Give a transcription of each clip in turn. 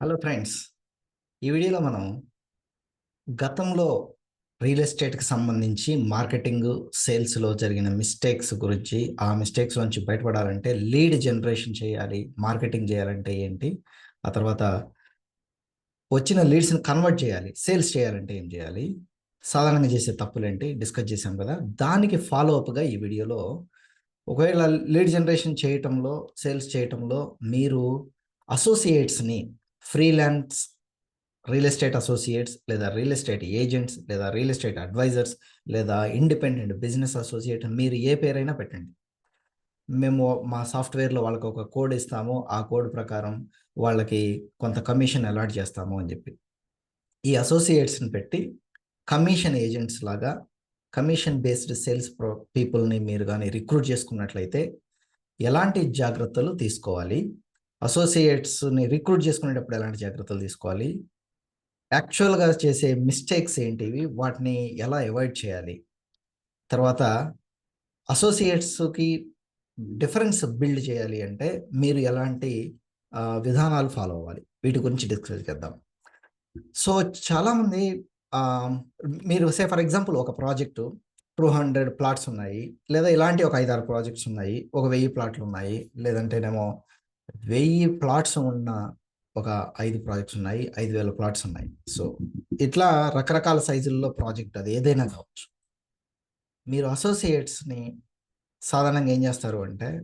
Hello friends ఈ వీడియోలో మనం గతంలో రియల్ ఎస్టేట్కి సంబంధించి మార్కెటింగ్ సేల్స్లో జరిగిన మిస్టేక్స్ గురించి ఆ మిస్టేక్స్ నుంచి బయటపడాలంటే లీడ్ జనరేషన్ చేయాలి మార్కెటింగ్ చేయాలంటే ఏంటి ఆ తర్వాత వచ్చిన లీడ్స్ని కన్వర్ట్ చేయాలి సేల్స్ చేయాలంటే ఏం చేయాలి సాధారణంగా చేసే తప్పులేంటి డిస్కస్ చేశాం కదా దానికి ఫాలో అప్గా ఈ వీడియోలో ఒకవేళ లీడ్ జనరేషన్ చేయటంలో సేల్స్ చేయటంలో మీరు అసోసియేట్స్ని ఫ్రీలాన్స్ రియల్ ఎస్టేట్ అసోసియేట్స్ లేదా రియల్ ఎస్టేట్ ఏజెంట్స్ లేదా రియల్ ఎస్టేట్ అడ్వైజర్స్ లేదా ఇండిపెండెంట్ బిజినెస్ అసోసియేట్ మీరు ఏ పేరైనా పెట్టండి. మేము మా సాఫ్ట్వేర్లో వాళ్ళకి ఒక కోడ్ ఇస్తాము. ఆ కోడ్ ప్రకారం వాళ్ళకి కొంత కమిషన్ అలాట్ చేస్తాము అని చెప్పి. ఈ అసోసియేట్స్ని పెట్టి కమిషన్ ఏజెంట్స్ లాగా కమిషన్ బేస్డ్ సేల్స్ ప్రో పీపుల్ని మీరు కానీ రిక్రూట్ చేసుకున్నట్లయితే ఎలాంటి జాగ్రత్తలు తీసుకోవాలి? అసోసియేట్స్ని రిక్రూట్ చేసుకునేటప్పుడు ఎలాంటి జాగ్రత్తలు తీసుకోవాలి? యాక్చువల్గా చేసే మిస్టేక్స్ ఏంటివి? వాటిని ఎలా అవాయిడ్ చేయాలి? తర్వాత అసోసియేట్స్కి డిఫరెన్స్ బిల్డ్ చేయాలి అంటే మీరు ఎలాంటి విధానాలు ఫాలో అవ్వాలి? వీటి గురించి డిస్కస్ చేద్దాం. సో చాలామంది మీరు సే ఫర్ ఎగ్జాంపుల్ ఒక ప్రాజెక్టు టూ హండ్రెడ్ ప్లాట్స్ ఉన్నాయి. లేదా ఇలాంటి ఒక ఐదారు ప్రాజెక్ట్స్ ఉన్నాయి. ఒక వెయ్యి ప్లాట్లు ఉన్నాయి. లేదంటేనేమో వెయ్యి ప్లాట్స్ ఉన్న ఒక ఐదు ప్రాజెక్ట్స్ ఉన్నాయి ఐదు వేల ప్లాట్స్ ఉన్నాయి. సో ఇట్లా రకరకాల సైజుల్లో ప్రాజెక్ట్ అది ఏదైనా కావచ్చు. మీరు అసోసియేట్స్ని సాధారణంగా ఏం చేస్తారు అంటే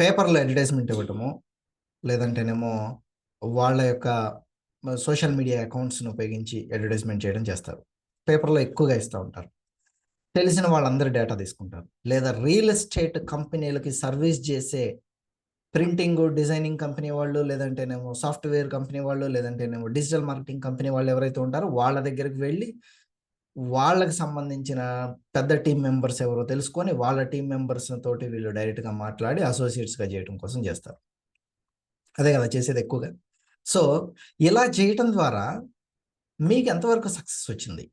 పేపర్లో అడ్వర్టైజ్మెంట్ ఇవ్వటము లేదంటేనేమో వాళ్ళ యొక్క సోషల్ మీడియా అకౌంట్స్ని ఉపయోగించి అడ్వర్టైజ్మెంట్ చేయడం చేస్తారు. పేపర్లో ఎక్కువగా ఇస్తూ ఉంటారు. తెలిసిన వాళ్ళందరి డేటా తీసుకుంటారు. లేదా రియల్ ఎస్టేట్ కంపెనీలకి సర్వీస్ చేసే ప్రింటింగ్ డిజైనింగ్ కంపెనీ వాళ్ళు లేదంటేనేమో సాఫ్ట్వేర్ కంపెనీ వాళ్ళు లేదంటేనేమో డిజిటల్ మార్కెటింగ్ కంపెనీ వాళ్ళు ఎవరైతే ఉంటారో వాళ్ళ దగ్గరికి వెళ్ళి వాళ్ళకి సంబంధించిన పెద్ద టీం మెంబర్స్ ఎవరో తెలుసుకొని వాళ్ళ టీం మెంబర్స్ తోటి వీళ్ళు డైరెక్ట్గా మాట్లాడి అసోసియేట్స్గా చేయడం కోసం చేస్తారు. అదే కదా చేసేది ఎక్కువగా. సో ఇలా చేయటం ద్వారా మీకు ఎంతవరకు సక్సెస్ వచ్చింది?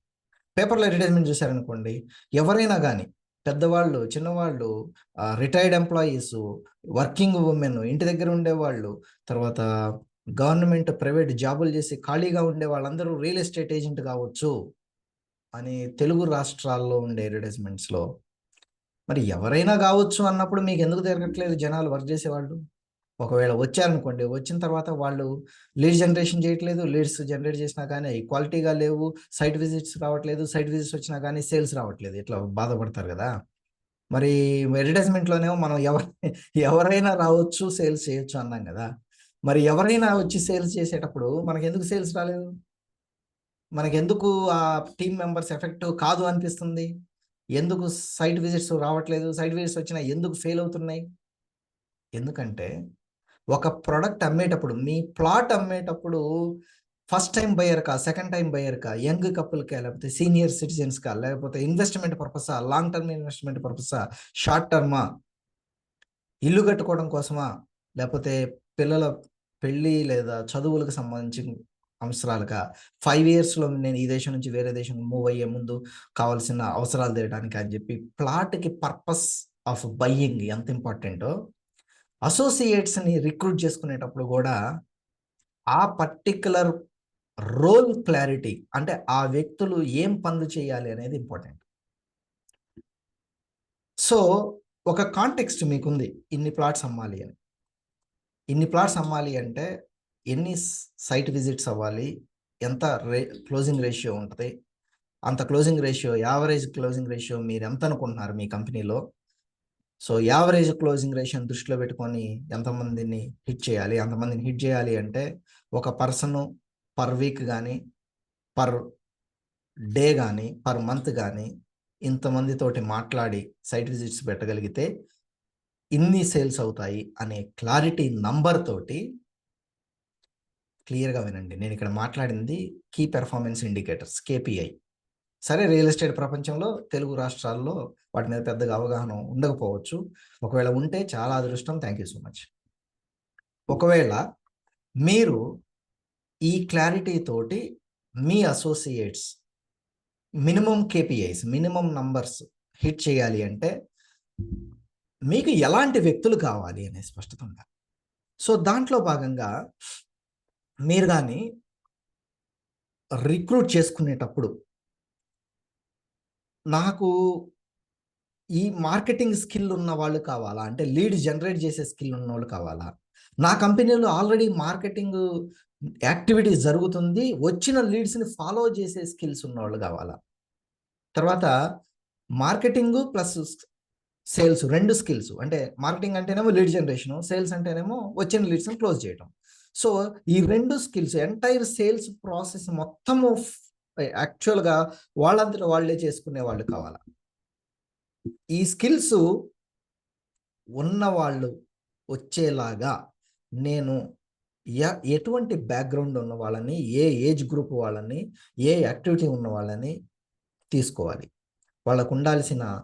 పేపర్లో అడ్వర్టైజ్మెంట్ చూశారనుకోండి ఎవరైనా కానీ పెద్దవాళ్ళు చిన్నవాళ్ళు రిటైర్డ్ ఎంప్లాయీస్ వర్కింగ్ ఉమెన్ ఇంటి దగ్గర ఉండేవాళ్ళు తర్వాత గవర్నమెంట్ ప్రైవేట్ జాబులు చేసి ఖాళీగా ఉండే వాళ్ళందరూ రియల్ ఎస్టేట్ ఏజెంట్ కావచ్చు అని తెలుగు రాష్ట్రాల్లో ఉండే అడ్వర్టైజ్మెంట్స్లో మరి ఎవరైనా కావచ్చు అన్నప్పుడు మీకు ఎందుకు తిరగట్లేదు జనాలు వర్క్ చేసేవాళ్ళు? ఒకవేళ వచ్చారనుకోండి వచ్చిన తర్వాత వాళ్ళు లీడ్ జనరేషన్ చేయట్లేదు లీడ్స్ జనరేట్ చేసినా కానీ అవి క్వాలిటీగా లేవు సైట్ విజిట్స్ రావట్లేదు సైట్ విజిట్స్ వచ్చినా కానీ సేల్స్ రావట్లేదు. ఇట్లా బాధపడతారు కదా? మరి అడ్వర్టైజ్మెంట్లోనేమో మనం ఎవరు ఎవరైనా రావచ్చు సేల్స్ చేయొచ్చు అన్నాం కదా? మరి ఎవరైనా వచ్చి సేల్స్ చేసేటప్పుడు మనకి ఎందుకు సేల్స్ రాలేదు? మనకెందుకు ఆ టీం మెంబర్స్ ఎఫెక్ట్ కాదు అనిపిస్తుంది? ఎందుకు సైట్ విజిట్స్ రావట్లేదు? సైట్ విజిట్స్ వచ్చినా ఎందుకు ఫెయిల్ అవుతున్నాయి? ఎందుకంటే ఒక ప్రోడక్ట్ అమ్మేటప్పుడు మీ ప్లాట్ అమ్మేటప్పుడు ఫస్ట్ టైం బయర్కా సెకండ్ టైం బయర్కా యంగ్ కపుల్కా లేకపోతే సీనియర్ సిటిజన్స్కా లేకపోతే ఇన్వెస్ట్మెంట్ పర్పసా లాంగ్ టర్మ్ ఇన్వెస్ట్మెంట్ పర్పసా షార్ట్ టర్మా ఇల్లు కట్టుకోవడం కోసమా లేకపోతే పిల్లల పెళ్ళి లేదా చదువులకు సంబంధించిన అవసరాలుగా ఫైవ్ ఇయర్స్లో నేను ఈ దేశం నుంచి వేరే దేశం మూవ్ అయ్యే ముందు కావాల్సిన అవసరాలు తీరడానికి అని చెప్పి ప్లాట్కి పర్పస్ ఆఫ్ బయ్యింగ్ ఎంత ఇంపార్టెంటో అసోసియేట్స్ని రిక్రూట్ చేసుకునేటప్పుడు కూడా ఆ పర్టిక్యులర్ రోల్ క్లారిటీ అంటే ఆ వ్యక్తులు ఏం పనులు చేయాలి అనేది ఇంపార్టెంట్. సో ఒక కాంటెక్స్ట్ మీకుంది ఇన్ని ప్లాట్స్ అమ్మాలి అని. ఇన్ని ప్లాట్స్ అమ్మాలి అంటే ఎన్ని సైట్ విజిట్స్ అవ్వాలి ఎంత రే క్లోజింగ్ రేషియో ఉంటుంది అంత closing ratio average closing ratio మీరు ఎంత అనుకుంటున్నారు మీ కంపెనీలో? సో యావరేజ్ క్లోజింగ్ రేషన్ దృష్టిలో పెట్టుకొని ఎంతమందిని హిట్ చేయాలి? ఎంతమందిని హిట్ చేయాలి అంటే ఒక పర్సన్ పర్ వీక్ కానీ పర్ డే కానీ పర్ మంత్ కానీ ఇంతమందితోటి మాట్లాడి సైట్ విజిట్స్ పెట్టగలిగితే ఇన్ని సేల్స్ అవుతాయి అనే క్లారిటీ నంబర్ తోటి క్లియర్గా వినండి. నేను ఇక్కడ మాట్లాడింది కీ పెర్ఫార్మెన్స్ ఇండికేటర్స్ కేపీఐ. సరే రియల్ ఎస్టేట్ ప్రపంచంలో తెలుగు రాష్ట్రాల్లో వాటి మీద పెద్దగా అవగాహన ఉండకపోవచ్చు. ఒకవేళ ఉంటే చాలా అదృష్టం. Thank you so much. ఒకవేళ మీరు ఈ క్లారిటీ తోటి మీ associates minimum KPIs minimum numbers hit చేయాలి అంటే మీకు ఎలాంటి వ్యక్తులు కావాలి అనే స్పష్టత ఉండాలి. సో దాంట్లో భాగంగా మీరు కానీ రిక్రూట్ చేసుకునేటప్పుడు నాకు ఈ మార్కెటింగ్ స్కిల్ ఉన్న వాళ్ళు కావాలా? అంటే లీడ్ జనరేట్ చేసే స్కిల్ ఉన్న వాళ్ళు కావాలా? నా కంపెనీలో ఆల్రెడీ మార్కెటింగ్ యాక్టివిటీ జరుగుతుంది. వచ్చిన లీడ్స్ని ఫాలో చేసే స్కిల్స్ ఉన్నవాళ్ళు కావాలా? తర్వాత మార్కెటింగ్ ప్లస్ సేల్స్ రెండు స్కిల్స్. అంటే మార్కెటింగ్ అంటేనేమో లీడ్ జనరేషన్ సేల్స్ అంటేనేమో వచ్చిన లీడ్స్ని క్లోజ్ చేయడం సో ఈ రెండు స్కిల్స్ ఎంటైర్ సేల్స్ ప్రాసెస్ మొత్తము యాక్చువల్గా వాళ్ళంతటా వాళ్ళే చేసుకునే వాళ్ళు కావాలా? ఈ స్కిల్స్ ఉన్న వాళ్ళు వచ్చేలాగా నేను ఎ- ఎటువంటి బ్యాక్గ్రౌండ్ ఉన్న వాళ్ళని ఏ ఏజ్ గ్రూప్ వాళ్ళని ఏ యాక్టివిటీ ఉన్న వాళ్ళని తీసుకోవాలి. వాళ్ళకు ఉండాల్సిన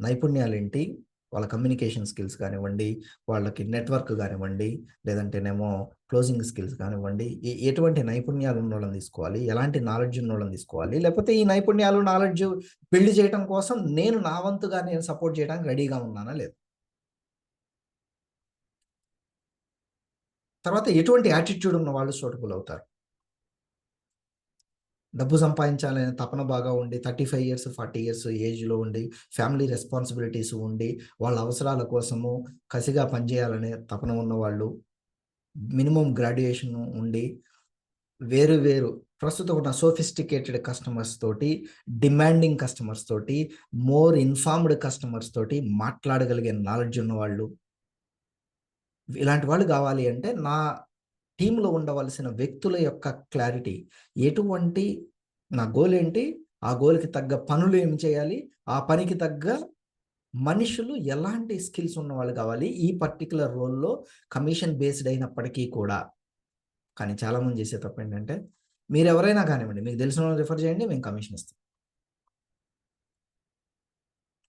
నైపుణ్యాలు ఏంటి వాళ్ళ కమ్యూనికేషన్ స్కిల్స్ కానివ్వండి వాళ్ళకి నెట్వర్క్ కానివ్వండి లేదంటేనేమో క్లోజింగ్ స్కిల్స్ కానివ్వండి ఎటువంటి నైపుణ్యాలు ఉన్న వాళ్ళని తీసుకోవాలి ఎలాంటి నాలెడ్జ్ ఉన్న వాళ్ళని తీసుకోవాలి లేకపోతే ఈ నైపుణ్యాలు నాలెడ్జ్ బిల్డ్ చేయడం కోసం నేను నా వంతుగా నేను సపోర్ట్ చేయడానికి రెడీగా ఉన్నానా లేదు? తర్వాత ఎటువంటి యాటిట్యూడ్ ఉన్న వాళ్ళు సూటబుల్ అవుతారు? డబ్బు సంపాదించాలనే తపన బాగా ఉండి thirty five years forty years ఏజ్లో ఉండి ఫ్యామిలీ రెస్పాన్సిబిలిటీస్ ఉండి వాళ్ళ అవసరాల కోసము కసిగా పనిచేయాలనే తపన ఉన్న వాళ్ళు మినిమం గ్రాడ్యుయేషన్ ఉండి వేరు వేరు ప్రస్తుతం ఉన్న సోఫిస్టికేటెడ్ కస్టమర్స్ తోటి డిమాండింగ్ కస్టమర్స్ తోటి మోర్ ఇన్ఫార్మ్డ్ కస్టమర్స్ తోటి మాట్లాడగలిగే నాలెడ్జ్ ఉన్న వాళ్ళు ఇలాంటి వాళ్ళు కావాలి అంటే నా టీంలో ఉండవలసిన వ్యక్తుల యొక్క క్లారిటీ. ఎటువంటి నా గోల్ ఏంటి ఆ గోల్కి తగ్గ పనులు ఏమి చేయాలి? ఆ పనికి తగ్గ మనుషులు ఎలాంటి స్కిల్స్ ఉన్న వాళ్ళు కావాలి? ఈ పర్టికులర్ రోల్లో కమిషన్ బేస్డ్ అయినప్పటికీ కూడా. కానీ చాలామంది చేసే తప్పు ఏంటంటే మీరు ఎవరైనా కానివ్వండి మీకు తెలిసిన వాళ్ళని రిఫర్ చేయండి మేము కమిషన్ ఇస్తాం.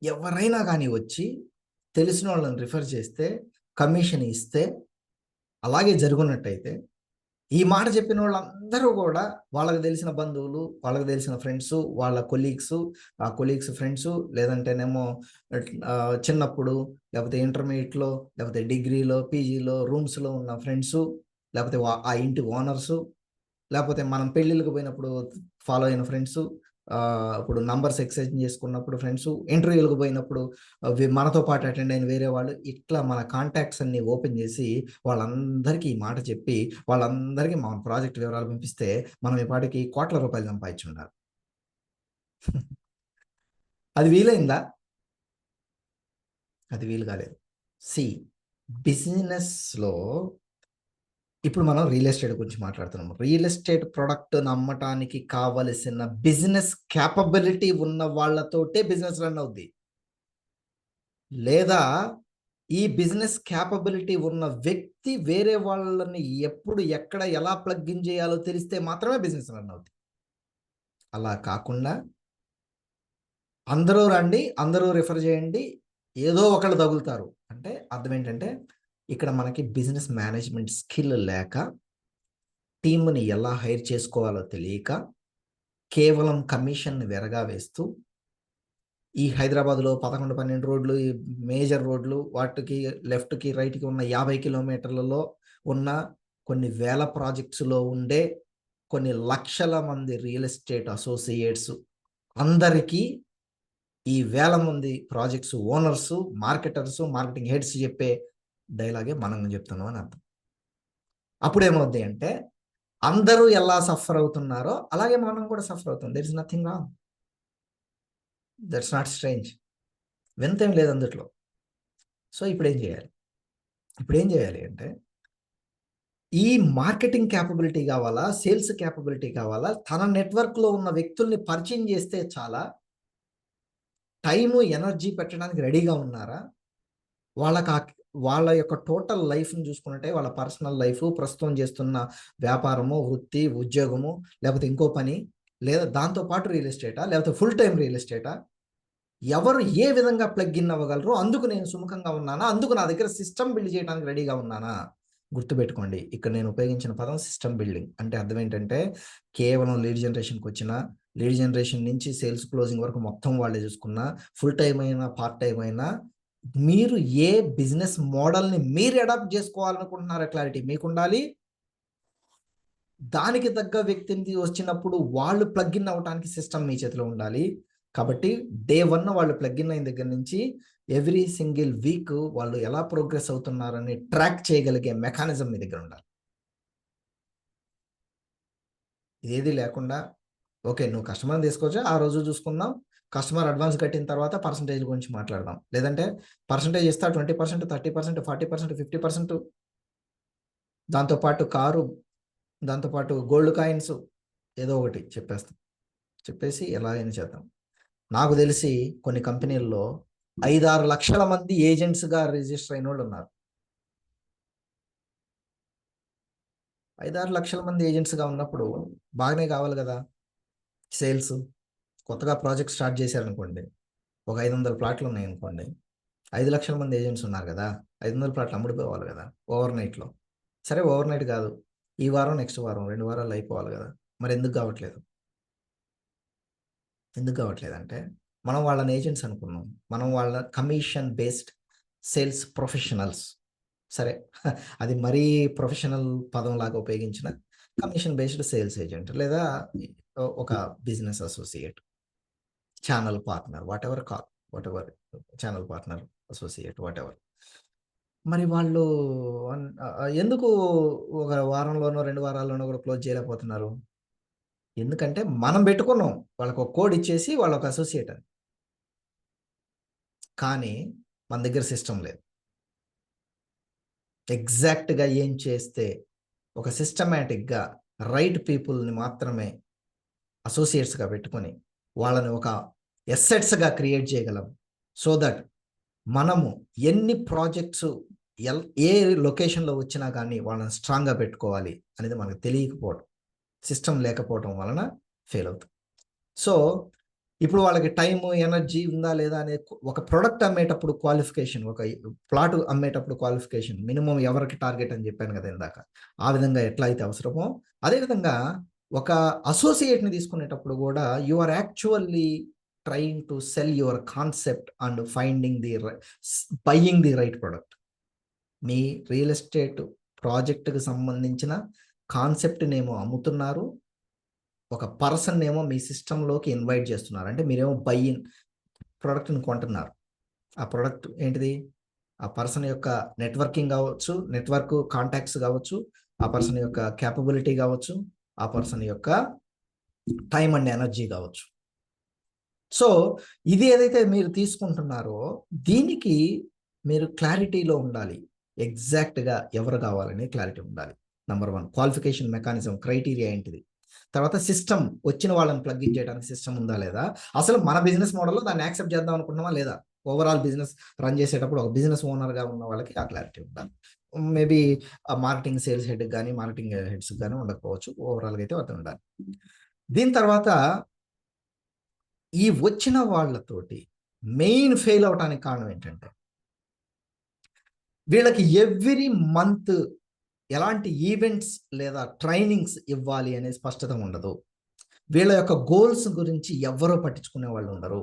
ఎవరైనా కానీ వచ్చి తెలిసిన వాళ్ళని రిఫర్ చేస్తే కమిషన్ ఇస్తే అలాగే జరుగున్నట్టయితే ఈ మాట చెప్పిన వాళ్ళందరూ కూడా వాళ్ళకి తెలిసిన బంధువులు వాళ్ళకి తెలిసిన ఫ్రెండ్స్ వాళ్ళ కొలీగ్స్ ఆ కొలీగ్స్ ఫ్రెండ్స్ లేదంటేనేమో చిన్నప్పుడు లేకపోతే ఇంటర్మీడియట్లో లేకపోతే డిగ్రీలో పీజీలో రూమ్స్లో ఉన్న ఫ్రెండ్స్ లేకపోతే వా- ఆ ఇంటి ఓనర్సు లేకపోతే మనం పెళ్ళిళ్ళకి పోయినప్పుడు ఫాలో అయిన ఫ్రెండ్స్ ఇప్పుడు నంబర్స్ ఎక్స్చేంజ్ చేసుకున్నప్పుడు ఫ్రెండ్స్ ఇంటర్వ్యూలకు పోయినప్పుడు మనతో పాటు అటెండ్ అయిన వేరే వాళ్ళు ఇట్లా మన కాంటాక్ట్స్ అన్ని ఓపెన్ చేసి వాళ్ళందరికీ ఈ మాట చెప్పి వాళ్ళందరికీ మన ప్రాజెక్ట్ వివరాలు పంపిస్తే మనం ఈ పాటికి కోట్ల రూపాయలు సంపాదించి ఉండాలి అది వీలైందా? అది వీలు కాలేదు. సి బిజినెస్లో ఇప్పుడు మనం రియల్ ఎస్టేట్ గురించి మాట్లాడుతున్నాం రియల్ ఎస్టేట్ ప్రొడక్ట్ నమ్మటానికి కావలసిన బిజినెస్ క్యాపబిలిటీ ఉన్న వాళ్ళతోటే బిజినెస్ రన్ అవుద్ది. లేదా ఈ బిజినెస్ క్యాపబిలిటీ ఉన్న వ్యక్తి వేరే వాళ్ళని ఎప్పుడు ఎక్కడ ఎలా ప్లగ్ ఇన్ చేయాలో తెలిస్తే మాత్రమే బిజినెస్ రన్ అవుద్ది. అలా కాకుండా అందరూ రండి అందరూ రిఫర్ చేయండి ఏదో ఒకళ్ళు తగులుతారు. అంటే అర్థం ఏంటంటే ఇక్కడ మనకి బిజినెస్ మేనేజ్మెంట్ స్కిల్ లేక టీంని ఎలా హైర్ చేసుకోవాలో తెలియక కేవలం కమిషన్ని వెరగా వేస్తూ ఈ హైదరాబాద్లో పదకొండు పన్నెండు రోడ్లు ఈ మేజర్ రోడ్లు వాటికి లెఫ్ట్కి రైట్కి ఉన్న యాభై కిలోమీటర్లలో ఉన్న కొన్ని వేల ప్రాజెక్ట్స్లో ఉండే కొన్ని లక్షల మంది రియల్ ఎస్టేట్ అసోసియేట్స్ అందరికీ ఈ వేల మంది projects owners marketers marketing heads చెప్పే డైలాగే మనం చెప్తున్నాం అని అర్థం. అప్పుడు ఏమవుద్ది అంటే అందరూ ఎలా సఫర్ అవుతున్నారో అలాగే మనం కూడా సఫర్ అవుతాం. There is nothing wrong that's not strange వింతేం లేదు అందుట్లో. సో ఇప్పుడు ఏం చేయాలి? ఇప్పుడు ఏం చేయాలి అంటే ఈ మార్కెటింగ్ క్యాపబిలిటీ కావాలా సేల్స్ క్యాపబిలిటీ కావాలా తన నెట్వర్క్లో ఉన్న వ్యక్తుల్ని పరిచయం చేస్తే చాలా టైము ఎనర్జీ పెట్టడానికి రెడీగా ఉన్నారా? వాళ్ళకి ఆ- వాళ్ళ యొక్క టోటల్ లైఫ్ని చూసుకుంటే వాళ్ళ పర్సనల్ లైఫ్ ప్రస్తుతం చేస్తున్న వ్యాపారము వృత్తి ఉద్యోగము లేకపోతే ఇంకో పని లేదా దాంతో పాటు రియల్ ఎస్టేటా లేకపోతే ఫుల్ టైం రియల్ ఎస్టేటా ఎవరు ఏ విధంగా ప్లగ్ ఇన్ అవ్వగలరో అందుకు నేను సుముఖంగా ఉన్నానా? అందుకు నా దగ్గర సిస్టమ్ బిల్డ్ చేయడానికి రెడీగా ఉన్నానా? గుర్తుపెట్టుకోండి ఇక్కడ నేను ఉపయోగించిన పదం సిస్టమ్ బిల్డింగ్. అంటే అర్థం ఏంటంటే కేవలం లీడ్ జనరేషన్కి వచ్చిన లీడ్ జనరేషన్ నుంచి సేల్స్ క్లోజింగ్ వరకు మొత్తం వాళ్ళే చూసుకున్న ఫుల్ టైం అయినా పార్ట్ టైం అయినా మీరు ఏ బిజినెస్ మోడల్ని మీరు అడాప్ట్ చేసుకోవాలనుకుంటున్నారా క్లారిటీ మీకు ఉండాలి దానికి తగ్గ వ్యక్తిని వచ్చినప్పుడు వాళ్ళు ప్లగ్ ఇన్ అవ్వడానికి సిస్టమ్ మీ చేతిలో ఉండాలి. కాబట్టి డే వన్ వాళ్ళు ప్లగ్ ఇన్ అయిన దగ్గర నుంచి ఎవ్రీ సింగిల్ వీక్ వాళ్ళు ఎలా ప్రోగ్రెస్ అవుతున్నారని ట్రాక్ చేయగలిగే మెకానిజం మీ దగ్గర ఉండాలి. ఇదేది లేకుండా ఓకే నువ్వు కస్టమర్ని తీసుకోవచ్చు ఆ రోజు చూసుకుందాం. కస్టమర్ అడ్వాన్స్ కట్టిన తర్వాత పర్సంటేజ్ గురించి మాట్లాడదాం. లేదంటే పర్సంటేజ్ ఇస్తా twenty percent thirty percent forty percent fifty percent దాంతోపాటు కారు దాంతోపాటు గోల్డ్ కాయిన్స్ ఏదో ఒకటి చెప్పేస్తాం. చెప్పేసి ఎలా చేద్దాం. నాకు తెలిసి కొన్ని కంపెనీల్లో ఐదారు లక్షల మంది ఏజెంట్స్గా రిజిస్టర్ అయిన వాళ్ళు ఉన్నారు. ఐదారు లక్షల మంది ఏజెంట్స్గా ఉన్నప్పుడు బాగానే కావాలి కదా. సేల్స్ కొత్తగా ప్రాజెక్ట్ స్టార్ట్ చేశారనుకోండి ఒక ఐదు వందల ప్లాట్లు ఉన్నాయి అనుకోండి ఐదు లక్షల మంది ఏజెంట్స్ ఉన్నారు కదా ఐదు వందల ప్లాట్లు అమ్ముడిపోవాలి కదా ఓవర్ నైట్లో. సరే ఓవర్ నైట్ కాదు ఈ వారం నెక్స్ట్ వారం రెండు వారాలు అయిపోవాలి కదా మరి ఎందుకు కావట్లేదు? ఎందుకు కావట్లేదు అంటే మనం వాళ్ళని ఏజెంట్స్ అనుకున్నాం మనం వాళ్ళ కమిషన్ బేస్డ్ సేల్స్ ప్రొఫెషనల్స్. సరే అది మరీ ప్రొఫెషనల్ పదం లాగా ఉపయోగించిన కమిషన్ బేస్డ్ సేల్స్ ఏజెంట్ లేదా ఒక business associate channel partner whatever call whatever channel partner associate whatever మరి వాళ్ళు ఎందుకు ఒక వారంలోనో రెండు వారాల్లోనో కూడా క్లోజ్ చేయలేకపోతున్నారు? ఎందుకంటే మనం పెట్టుకున్నాం వాళ్ళకి ఒక కోడ్ ఇచ్చేసి వాళ్ళ ఒక అసోసియేట్ అని. కానీ మన దగ్గర సిస్టమ్ లేదు. ఎగ్జాక్ట్గా ఏం చేస్తే ఒక సిస్టమేటిక్గా రైట్ పీపుల్ని మాత్రమే అసోసియేట్స్గా పెట్టుకొని వాళ్ళని ఒక ఎస్సెట్స్గా క్రియేట్ చేయగలం. సో దట్ మనము ఎన్ని ప్రాజెక్ట్స్ ఎల్ ఏ లొకేషన్లో వచ్చినా కానీ వాళ్ళని స్ట్రాంగ్గా పెట్టుకోవాలి అనేది మనకు తెలియకపోవడం సిస్టమ్ లేకపోవడం వలన ఫెయిల్ అవుతుంది సో ఇప్పుడు వాళ్ళకి టైం ఎనర్జీ ఉందా లేదా అనే ఒక ప్రొడక్ట్ అమ్మేటప్పుడు క్వాలిఫికేషన్ ఒక ప్లాట్ అమ్మేటప్పుడు క్వాలిఫికేషన్ మినిమం ఎవరికి టార్గెట్ అని చెప్పాను కదా ఇందాక. ఆ విధంగా ఎట్లా అయితే అవసరమో అదేవిధంగా ఒక అసోసియేట్ని తీసుకునేటప్పుడు కూడా you are actually trying to sell your concept and finding the buying the right product me real estate ప్రాజెక్టుకు సంబంధించిన కాన్సెప్ట్నేమో అమ్ముతున్నారు. ఒక పర్సన్ ఏమో మీ సిస్టంలోకి ఇన్వైట్ చేస్తున్నారు. అంటే మీరేమో బై ప్రోడక్ట్ని కొంటున్నారు. ఆ ప్రోడక్ట్ ఏంటిది? ఆ పర్సన్ యొక్క నెట్వర్కింగ్ కావచ్చు నెట్వర్క్ కాంటాక్ట్స్ కావచ్చు ఆ పర్సన్ యొక్క క్యాపబిలిటీ కావచ్చు ఆ పర్సన్ యొక్క టైం అండ్ ఎనర్జీ కావచ్చు. సో ఇది ఏదైతే మీరు తీసుకుంటున్నారో దీనికి మీరు క్లారిటీలో ఉండాలి. ఎగ్జాక్ట్గా ఎవరు కావాలని క్లారిటీ ఉండాలి. Number one qualification mechanism criteria ఏంటిది? తర్వాత సిస్టమ్ వచ్చిన వాళ్ళని ప్లగ్ ఇన్ చేయడానికి సిస్టమ్ ఉందా లేదా? అసలు మన బిజినెస్ మోడల్లో దాన్ని యాక్సెప్ట్ చేద్దాం అనుకుంటున్నామా లేదా? ఓవరాల్ బిజినెస్ రన్ చేసేటప్పుడు ఒక బిజినెస్ ఓనర్గా ఉన్న వాళ్ళకి ఆ క్లారిటీ ఉండాలి. మేబీ మార్కెటింగ్ సేల్స్ హెడ్ కానీ మార్కెటింగ్ హెడ్స్ కానీ ఉండకపోవచ్చు. ఓవరాల్గా అయితే అతను ఉండాలి. దీని తర్వాత ఈ వచ్చిన వాళ్ళతోటి మెయిన్ ఫెయిల్ అవడానికి కారణం ఏంటంటే వీళ్ళకి ఎవ్రీ మంత్ ఎలాంటి ఈవెంట్స్ లేదా ట్రైనింగ్స్ ఇవ్వాలి అనే స్పష్టత ఉండదు. వీళ్ళ యొక్క గోల్స్ గురించి ఎవరో పట్టించుకునే వాళ్ళు ఉండరు.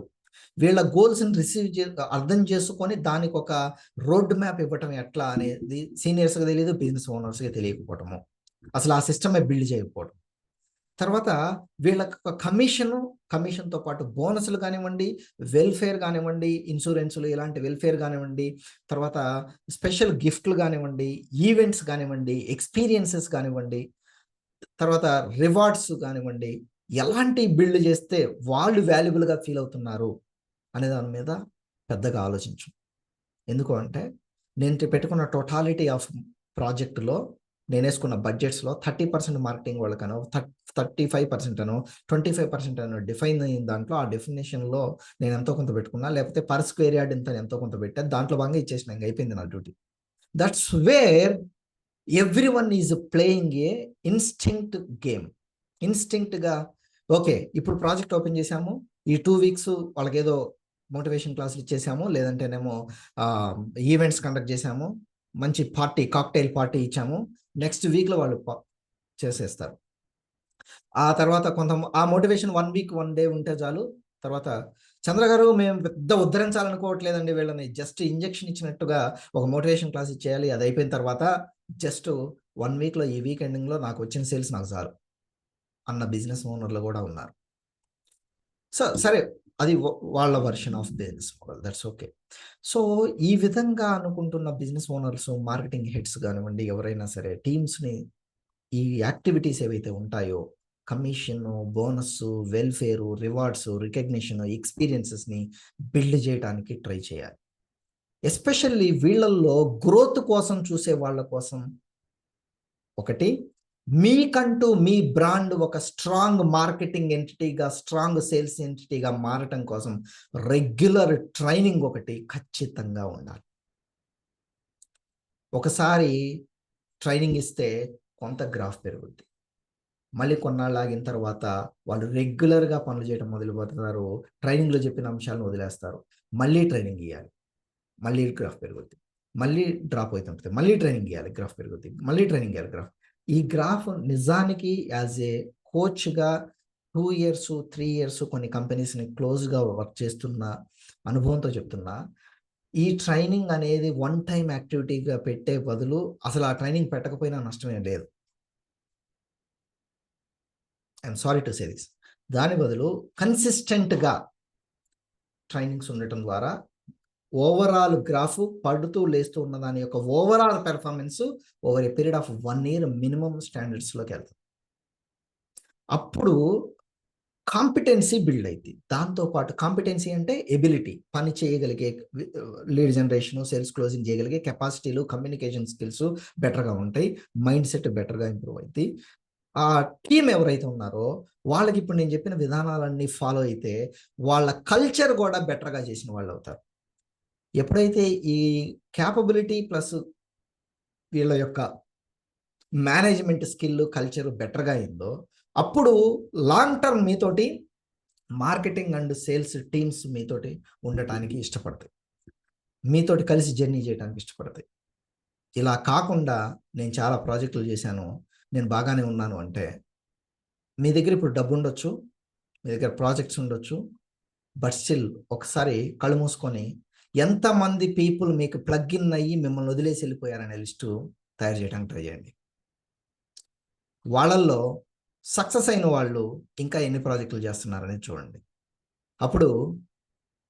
వీళ్ళ గోల్స్ని రిసీవ్ చే అర్థం చేసుకొని దానికి ఒక రోడ్ మ్యాప్ ఇవ్వటం ఎట్లా అనేది సీనియర్స్కి తెలియదు బిజినెస్ ఓనర్స్కి తెలియకపోవటము. అసలు ఆ సిస్టమే బిల్డ్ చేయకపోవడం తర్వాత వీళ్ళకి ఒక కమిషన్ కమిషన్తో పాటు బోనస్లు కానివ్వండి వెల్ఫేర్ కానివ్వండి ఇన్సూరెన్స్లు ఇలాంటి వెల్ఫేర్ కానివ్వండి తర్వాత స్పెషల్ గిఫ్ట్లు కానివ్వండి ఈవెంట్స్ కానివ్వండి ఎక్స్పీరియన్సెస్ కానివ్వండి తర్వాత రివార్డ్స్ కానివ్వండి ఎలాంటి బిల్డ్ చేస్తే వాళ్ళు వాల్యుబుల్గా ఫీల్ అవుతున్నారు అనే దాని మీద పెద్దగా ఆలోచించు. ఎందుకు అంటే నేను పెట్టుకున్న టోటాలిటీ ఆఫ్ ప్రాజెక్టులో నేను వేసుకున్న బడ్జెట్స్లో థర్టీ పర్సెంట్ మార్కెటింగ్ వాళ్ళకనో థర్టీ ఫైవ్ పర్సెంట్ అనో ట్వంటీ ఫైవ్ పర్సెంట్ అనో డిఫైన్ అయిన దాంట్లో ఆ డెఫినేషన్లో నేను ఎంతో కొంత పెట్టుకున్నా లేకపోతే పర్ స్క్వేర్ యార్డ్ ఇంత ఎంతో కొంత పెట్టా దాంట్లో భాగంగా ఇచ్చేసిన ఇంకా అయిపోయింది నా duty. That's where everyone is playing a instinct game. ఇన్స్టింక్ట్గా okay ఇప్పుడు ప్రాజెక్ట్ ఓపెన్ చేసాము ఈ టూ వీక్స్ వాళ్ళకి ఏదో మోటివేషన్ క్లాసులు ఇచ్చేసాము. లేదంటేనేమో ఈవెంట్స్ కండక్ట్ చేసాము మంచి పార్టీ కాక్టైల్ పార్టీ ఇచ్చాము. నెక్స్ట్ వీక్లో వాళ్ళు చేసేస్తారు. ఆ తర్వాత కొంత ఆ motivation one week one day ఉంటే చాలు. తర్వాత చంద్ర గారు మేము పెద్ద ఉద్ధరించాలనుకోవట్లేదండి వీళ్ళని. జస్ట్ ఇంజెక్షన్ ఇచ్చినట్టుగా ఒక మోటివేషన్ క్లాస్ ఇచ్చేయాలి. అది అయిపోయిన తర్వాత జస్ట్ వన్ వీక్లో ఈ వీక్ ఎండింగ్లో నాకు వచ్చిన సేల్స్ నాకు చాలు. అన్న బిజినెస్ ఓనర్లు కూడా ఉన్నారు. సో సరే అది వాళ్ళ version of business model that's okay. So ఈ విధంగా అనుకుంటున్న బిజినెస్ ఓనర్స్ మార్కెటింగ్ హెడ్స్ కానివ్వండి ఎవరైనా సరే టీమ్స్ని ఈ యాక్టివిటీస్ ఏవైతే ఉంటాయో commission bonus welfare rewards recognition ఎక్స్పీరియన్సెస్ని build చేయడానికి ట్రై చేయాలి. ఎస్పెషల్లీ వీళ్ళల్లో గ్రోత్ కోసం చూసే వాళ్ళ కోసం ఒకటి మీకంటూ మీ బ్రాండ్ ఒక స్ట్రాంగ్ మార్కెటింగ్ ఎంటిటీగా స్ట్రాంగ్ సేల్స్ ఎంటిటీగా మారటం కోసం రెగ్యులర్ ట్రైనింగ్ ఒకటి ఖచ్చితంగా ఉండాలి. ఒకసారి ట్రైనింగ్ ఇస్తే కొంత గ్రాఫ్ పెరుగుద్ది. మళ్ళీ కొన్నాళ్ళు ఆగిన తర్వాత వాళ్ళు రెగ్యులర్గా పనులు చేయడం మొదలు పెడతారు ట్రైనింగ్లో చెప్పిన అంశాలను వదిలేస్తారు. మళ్ళీ ట్రైనింగ్ ఇవ్వాలి మళ్ళీ గ్రాఫ్ పెరుగుద్ది. మళ్ళీ డ్రాప్ అవుతుంటుంది. మళ్ళీ ట్రైనింగ్ ఇవ్వాలి గ్రాఫ్ పెరుగుద్ది. మళ్ళీ ట్రైనింగ్ ఇవ్వాలి గ్రాఫ్. ఈ గ్రాఫ్ నిజానికి యాజ్ ఏ కోచ్గా టూ ఇయర్స్ త్రీ ఇయర్స్ కొన్ని కంపెనీస్ని క్లోజ్గా వర్క్ చేస్తున్న అనుభవంతో చెప్తున్నా ఈ ట్రైనింగ్ అనేది వన్ టైం యాక్టివిటీగా పెట్టే బదులు అసలు ఆ ట్రైనింగ్ పెట్టకపోయినా నష్టమే లేదు. I'm sorry to say this. దాని బదులు కన్సిస్టెంట్గా ట్రైనింగ్స్ ఉండటం ద్వారా ఓవరాల్ గ్రాఫ్ పడుతూ లేస్తూ ఉన్న దాని యొక్క overall performance over a period of one year minimum స్టాండర్డ్స్లోకి వెళ్తుంది అప్పుడు కాంపిటెన్సీ బిల్డ్ అయింది దాంతోపాటు కాంపిటెన్సీ అంటే ఎబిలిటీ పని చేయగలిగే లీడ్ జనరేషన్ సేల్స్ క్లోజింగ్ చేయగలిగే కెపాసిటీలు కమ్యూనికేషన్ స్కిల్స్ బెటర్గా ఉంటాయి. మైండ్ సెట్ బెటర్గా ఇంప్రూవ్ అయింది ఆ టీం ఎవరైతే ఉన్నారో వాళ్ళకి ఇప్పుడు నేను చెప్పిన విధానాలన్నీ ఫాలో అయితే వాళ్ళ కల్చర్ కూడా బెటర్గా చేసిన వాళ్ళు అవుతారు. ఎప్పుడైతే ఈ క్యాపబిలిటీ ప్లస్ వీళ్ళ యొక్క మేనేజ్మెంట్ స్కిల్ కల్చర్ బెటర్గా అయిందో అప్పుడు లాంగ్ టర్మ్ మీతోటి మార్కెటింగ్ అండ్ సేల్స్ టీమ్స్ మీతోటి ఉండటానికి ఇష్టపడతాయి. మీతోటి కలిసి జర్నీ చేయడానికి ఇష్టపడతాయి. ఇలా కాకుండా నేను చాలా ప్రాజెక్టులు చేశాను నేను బాగానే ఉన్నాను అంటే మీ దగ్గర ఇప్పుడు డబ్బు ఉండొచ్చు మీ దగ్గర ప్రాజెక్ట్స్ ఉండొచ్చు బట్ స్టిల్ ఒకసారి కళ్ళు మూసుకొని ఎంతమంది పీపుల్ మీకు ప్లగ్ ఇన్ అయ్యి మిమ్మల్ని వదిలేసి వెళ్ళిపోయారనే లిస్టు తయారు చేయడానికి ట్రై చేయండి. వాళ్ళల్లో సక్సెస్ అయిన వాళ్ళు ఇంకా ఎన్ని ప్రాజెక్టులు చేస్తున్నారని చూడండి. అప్పుడు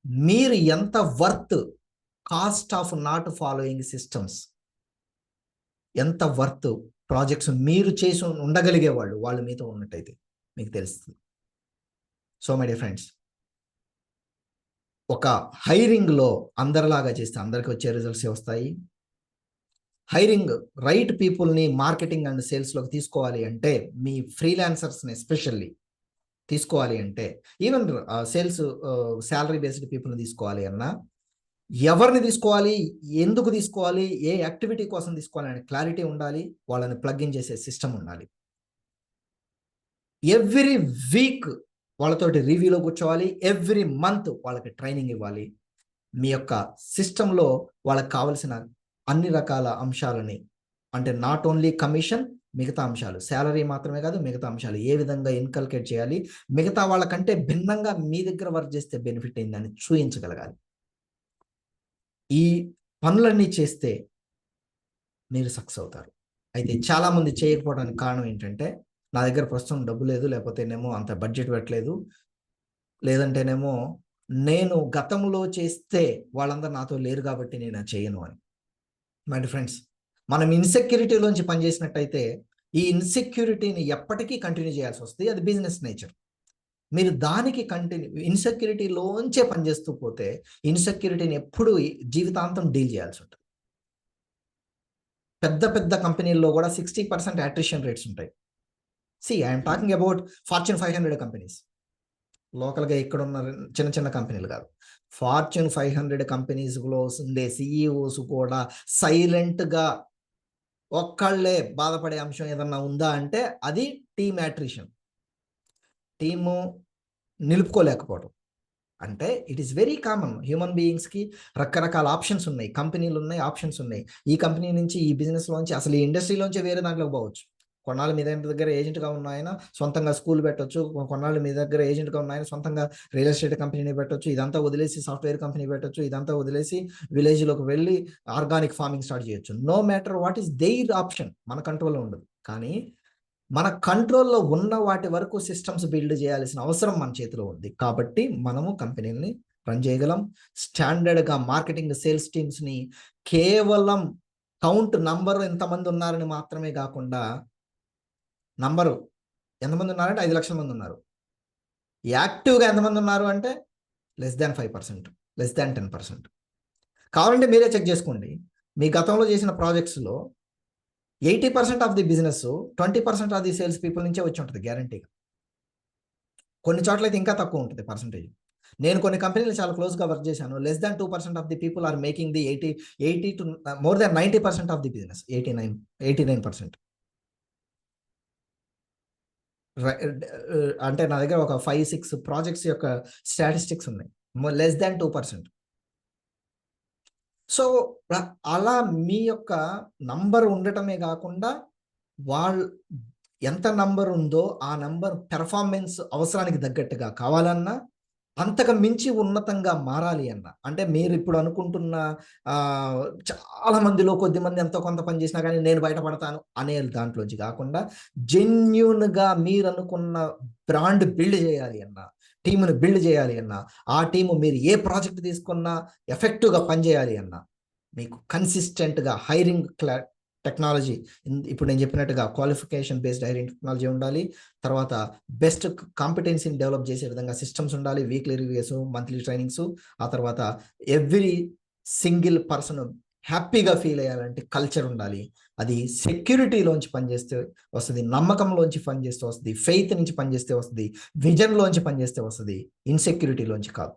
మీరు ఎంత worth cost of not following systems ఎంత వర్త్ ప్రాజెక్ట్స్ మీరు చేసి ఉండగలిగే వాళ్ళు వాళ్ళు మీతో ఉన్నట్టయితే మీకు తెలుస్తుంది. సో మై డియర్ ఫ్రెండ్స్ ఒక హైరింగ్లో అందరిలాగా చేస్తే అందరికి వచ్చే రిజల్ట్స్ వస్తాయి? హైరింగ్ రైట్ పీపుల్ని మార్కెటింగ్ అండ్ సేల్స్లోకి తీసుకోవాలి అంటే మీ ఫ్రీలాన్సర్స్ని ఎస్పెషల్లీ తీసుకోవాలి అంటే ఈవెన్ సేల్స్ శాలరీ బేస్డ్ పీపుల్ని తీసుకోవాలి అన్నా ఎవరిని తీసుకోవాలి? ఎందుకు తీసుకోవాలి? ఏ యాక్టివిటీ కోసం తీసుకోవాలి? అనే క్లారిటీ ఉండాలి. వాళ్ళని ప్లగ్ ఇన్ చేసే సిస్టమ్ ఉండాలి. ఎవ్రీ వీక్ వాళ్ళతోటి రివ్యూలో కూర్చోవాలి. ఎవ్రీ మంత్ వాళ్ళకి ట్రైనింగ్ ఇవ్వాలి. మీ యొక్క సిస్టంలో వాళ్ళకి కావలసిన అన్ని రకాల అంశాలని అంటే నాట్ ఓన్లీ కమిషన్ మిగతా అంశాలు. శాలరీ మాత్రమే కాదు మిగతా అంశాలు. ఏ విధంగా ఇన్కల్కేట్ చేయాలి? మిగతా వాళ్ళకంటే భిన్నంగా మీ దగ్గర వర్క్ చేస్తే బెనిఫిట్ అయిందని చూపించగలగాలి ఈ పనులన్నీ చేస్తే మీరు సక్సెస్ అవుతారు. అయితే చాలామంది చేయకపోవడానికి కారణం ఏంటంటే నా దగ్గర ప్రస్తుతం డబ్బు లేదు లేకపోతేనేమో అంత బడ్జెట్ పెట్టలేదు. లేదంటేనేమో నేను గతంలో చేస్తే వాళ్ళందరూ నాతో లేరు కాబట్టి నేను చేయను అని. మై ఫ్రెండ్స్ మనం ఇన్సెక్యూరిటీలోంచి పనిచేసినట్టయితే ఈ ఇన్సెక్యూరిటీని ఎప్పటికీ కంటిన్యూ చేయాల్సి వస్తుంది. అది బిజినెస్ నేచర్ మీరు దానికి కంటిన్యూ ఇన్సెక్యూరిటీలోంచే పనిచేస్తూ పోతే ఇన్సెక్యూరిటీని ఎప్పుడు జీవితాంతం డీల్ చేయాల్సి ఉంటుంది. పెద్ద పెద్ద కంపెనీల్లో కూడా సిక్స్టీ పర్సెంట్ అట్రిషన్ రేట్స్ ఉంటాయి. See I'm talking about Fortune five hundred companies లోకల్గా ఇక్కడ ఉన్న చిన్న చిన్న కంపెనీలు కాదు. ఫార్చ్యూన్ ఫైవ్ హండ్రెడ్ కంపెనీస్లో ఉండే సిఈఓస్ కూడా సైలెంట్గా ఒక్కళ్ళే బాధపడే అంశం ఏదన్నా ఉందా అంటే అది టీమ్ యాట్రిషన్ టీము నిలుపుకోలేకపోవడం అంటే it is very common human బీయింగ్స్కి రకరకాల ఆప్షన్స్ ఉన్నాయి. కంపెనీలు ఉన్నాయి ఆప్షన్స్ ఉన్నాయి. ఈ కంపెనీ నుంచి ఈ బిజినెస్లోంచి అసలు ఈ ఇండస్ట్రీలోంచి వేరే దాంట్లోకి పోవచ్చు. కొన్నాళ్ళు మీ దగ్గర ఏజెంట్గా ఉన్న ఆయన సొంతంగా స్కూల్ పెట్టొచ్చు. కొన్నాళ్ళు మీ దగ్గర ఏజెంట్గా ఉన్న ఆయన సొంతంగా రియల్ ఎస్టేట్ కంపెనీని పెట్టొచ్చు. ఇదంతా వదిలేసి సాఫ్ట్వేర్ కంపెనీ పెట్టొచ్చు. ఇదంతా వదిలేసి విలేజ్లోకి వెళ్ళి ఆర్గానిక్ ఫార్మింగ్ స్టార్ట్ చేయొచ్చు. No matter what is their option మన కంట్రోల్లో ఉండదు. కానీ మన కంట్రోల్లో ఉన్న వాటి వరకు సిస్టమ్స్ బిల్డ్ చేయాల్సిన అవసరం మన చేతిలో ఉంది. కాబట్టి మనము కంపెనీని రన్ చేయగలం. స్టాండర్డ్గా మార్కెటింగ్ సేల్స్ టీమ్స్ని కేవలం కౌంట్ నంబర్ ఎంతమంది ఉన్నారని మాత్రమే కాకుండా నంబరు. ఎంతమంది ఉన్నారంటే ఐదు లక్షల మంది ఉన్నారు యాక్టివ్గా ఎంతమంది ఉన్నారు అంటే less than five percent less than ten percent. కావాలంటే మీరే చెక్ చేసుకోండి. మీ గతంలో చేసిన ప్రాజెక్ట్స్లో eighty percent of the business twenty percent of the sales people నుంచే వచ్చి ఉంటుంది గ్యారంటీగా. కొన్ని చోట్ల అయితే ఇంకా తక్కువ ఉంటుంది పర్సంటేజ్. నేను కొన్ని కంపెనీలు చాలా క్లోజ్గా వర్క్ చేశాను. Less than two percent of the people are making the eighty eighty to more than ninety percent of the business. Eighty nine eighty nine percent. అంటే నా దగ్గర ఒక ఫైవ్ సిక్స్ ప్రాజెక్ట్స్ యొక్క స్టాటిస్టిక్స్ ఉన్నాయి. Less than two percent so అలా మీ యొక్క number ఉండటమే కాకుండా వాళ్ళు ఎంత నంబర్ ఉందో ఆ నంబర్ పెర్ఫార్మెన్స్ అవసరానికి తగ్గట్టుగా కావాలన్నా అంతకు మించి ఉన్నతంగా మారాలి అన్న. అంటే మీరు ఇప్పుడు అనుకుంటున్న చాలా మందిలో కొద్ది మంది ఎంతో కొంత పని చేసినా కానీ నేను బయటపడతాను అనే దాంట్లోంచి కాకుండా జెన్యున్గా మీరు అనుకున్న బ్రాండ్ బిల్డ్ చేయాలి అన్న టీమును బిల్డ్ చేయాలి అన్న ఆ టీము మీరు ఏ ప్రాజెక్ట్ తీసుకున్నా ఎఫెక్టివ్గా పనిచేయాలి అన్న. మీకు కన్సిస్టెంట్గా హైరింగ్ క్లా టెక్నాలజీ. ఇప్పుడు నేను చెప్పినట్టుగా క్వాలిఫికేషన్ బేస్డ్ హైరింగ్ టెక్నాలజీ ఉండాలి. తర్వాత బెస్ట్ కాంపిటెన్సీని డెవలప్ చేసే విధంగా సిస్టమ్స్ ఉండాలి. వీక్లీ రివ్యూస్ మంత్లీ ట్రైనింగ్స్ ఆ తర్వాత ఎవ్రీ సింగిల్ పర్సన్ హ్యాపీగా ఫీల్ అయ్యాలంటే కల్చర్ ఉండాలి. అది సెక్యూరిటీలోంచి పనిచేస్తే వస్తుంది నమ్మకంలోంచి పనిచేస్తే వస్తుంది ఫెయిత్ నుంచి పనిచేస్తే వస్తుంది విజన్లోంచి పనిచేస్తే వస్తుంది. ఇన్సెక్యూరిటీలోంచి కాదు.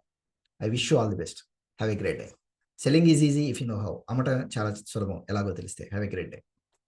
I wish you all the best have a great day selling is easy if you know how అమ్మట చాలా సులభం. ఎలాగో తెలిస్తే. Have a great day.